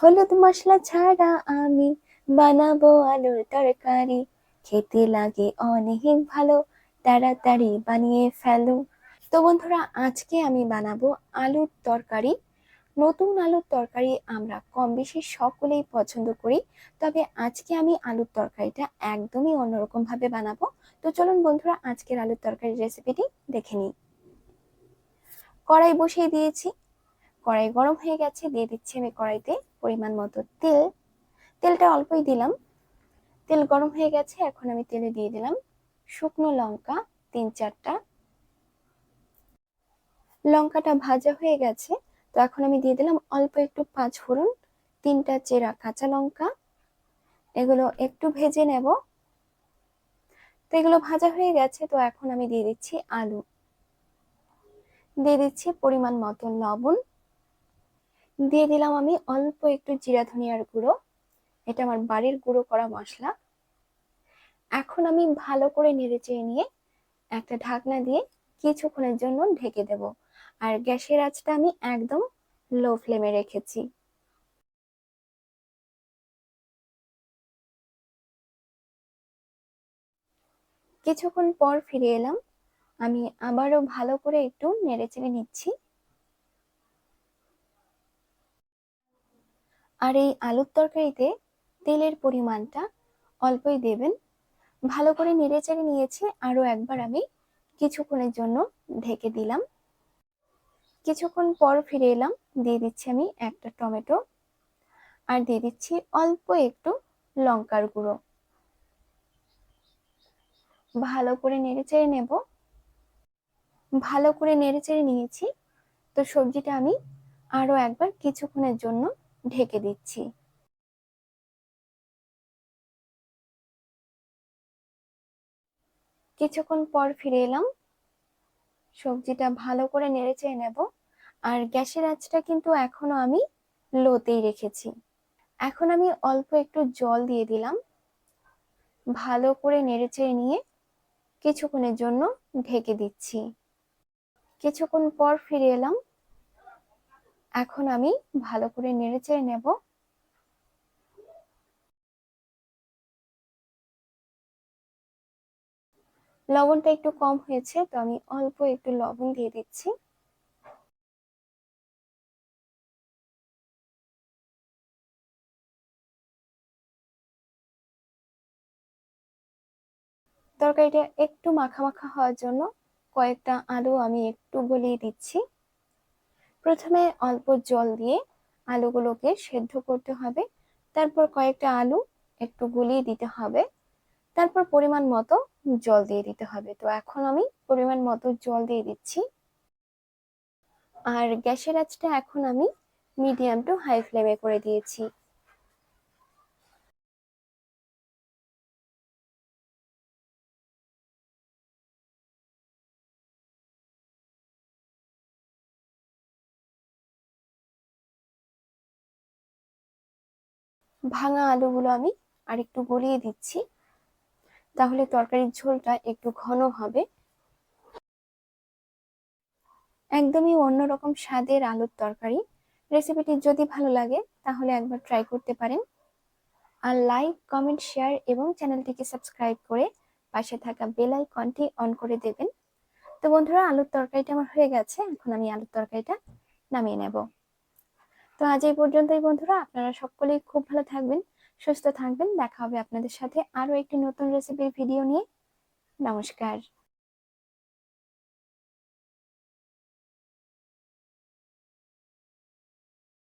হলুদ মশলা ছাড়া আমি বানাবো আলুর তরকারি। খেতে লাগে অনেক ভালো, তাড়াতাড়ি বানিয়ে ফেলো। তো বন্ধুরা, আজকে আমি বানাবো আলুর তরকারি। নতুন আলুর তরকারি আমরা কম বেশি সকলেই পছন্দ করি, তবে আজকে আমি আলুর তরকারিটা একদমই অন্যরকম ভাবে বানাবো। তো চলুন বন্ধুরা, আজকের আলুর তরকারির রেসিপিটি দেখে নিই। কড়াই বসিয়ে দিয়েছি। কড়াই গরম হয়ে গেছে, দিয়ে দিচ্ছি আমি কড়াইতে পরিমাণ মতো তেল। তেলটা অল্পই দিলাম। তেল গরম হয়ে গেছে, এখন আমি তেলে দিয়ে দিলাম শুকনো লঙ্কা, তিন চারটা। লঙ্কাটা ভাজা হয়ে গেছে, তো এখন আমি দিয়ে দিলাম অল্প একটু পাঁচ ফোড়ন, তিনটা চেরা কাঁচা লঙ্কা। এগুলো একটু ভেজে নেব। তো এগুলো ভাজা হয়ে গেছে, তো এখন আমি দিয়ে দিচ্ছি আলু। দিয়ে দিচ্ছি পরিমাণ মতো লবণ। দিয়ে দিলাম আমি অল্প একটু জিরা ধনিয়ার গুঁড়ো। এটা আমার বাড়ির গুঁড়ো করা মশলা। এখন আমি ভালো করে নেড়ে চেয়ে নিয়ে একটা ঢাকনা দিয়ে কিছুক্ষণের জন্য ঢেকে দেব। আর গ্যাসের আঁচটা আমি একদম লো ফ্লেমে রেখেছি। কিছুক্ষণ পর ফিরে এলাম। আমি আবারও ভালো করে একটু নেড়ে চেড়ে নিচ্ছি। আর এই আলুর তরকারিতে তেলের পরিমাণটা অল্পই দেবেন। ভালো করে নেড়েচেড়ে নিয়েছি আরও একবার আমি কিছুক্ষণের জন্য ঢেকে দিলাম। কিছুক্ষণ পর ফিরে এলাম, দিয়ে দিচ্ছি আমি একটা টমেটো। আর দিয়ে দিচ্ছি অল্প একটু লঙ্কার গুঁড়ো। ভালো করে নেড়েচেড়ে নেব। ভালো করে নেড়েচেড়ে নিয়েছি। তো সবজিটা আমি আরও একবার কিছুক্ষণের জন্য ঢেকে দিচ্ছি। কিছুক্ষণ পর ফিরে এলাম। সবজিটা ভালো করে নেড়ে চেয়ে নেব। আর গ্যাসের আঁচটা কিন্তু এখনও আমি লোতেই রেখেছি। এখন আমি অল্প একটু জল দিয়ে দিলাম। ভালো করে নেড়ে চেয়ে নিয়ে কিছুক্ষণের জন্য ঢেকে দিচ্ছি। কিছুক্ষণ পর ফিরে এলাম। এখন আমি ভালো করে নেড়ে চেড়ে নেব। লবণটা একটু কম হয়েছে, তো আমি অল্প একটু লবণ দিয়ে দিচ্ছি। তরকারিটা একটু মাখা মাখা হওয়ার জন্য কয়েকটা আলু আমি একটু গলিয়ে দিচ্ছি। প্রথমে অল্প জল দিয়ে আলুগুলোকে সেদ্ধ করতে হবে। তারপর কয়েকটা আলু একটু গুলিয়ে দিতে হবে। তারপর পরিমাণ মতো জল দিয়ে দিতে হবে। তো এখন আমি পরিমাণ মতো জল দিয়ে দিচ্ছি। আর গ্যাসের আঁচটা এখন আমি মিডিয়াম টু হাই ফ্লেমে করে দিয়েছি। ভাঙা আলুগুলো আমি আর একটু গলিয়ে দিচ্ছি। তাহলে তরকারির ঝোলটা একটু ঘন হবে। একদমই অন্যরকম স্বাদের আলুর তরকারি। রেসিপিটি যদি ভালো লাগে, তাহলে একবার ট্রাই করতে পারেন। আর লাইক কমেন্ট শেয়ার এবং চ্যানেলটিকে সাবস্ক্রাইব করে পাশে থাকা বেল আইকনটি অন করে দেবেন। তো বন্ধুরা, আলুর তরকারিটা আমার হয়ে গেছে। এখন আমি আলুর তরকারিটা নামিয়ে নেব। তো আজ এই পর্যন্তই বন্ধুরা। আপনারা সকলেই খুব ভালো থাকবেন, সুস্থ থাকবেন। দেখা হবে আপনাদের সাথে আরও একটি নতুন রেসিপির ভিডিও নিয়ে। নমস্কার।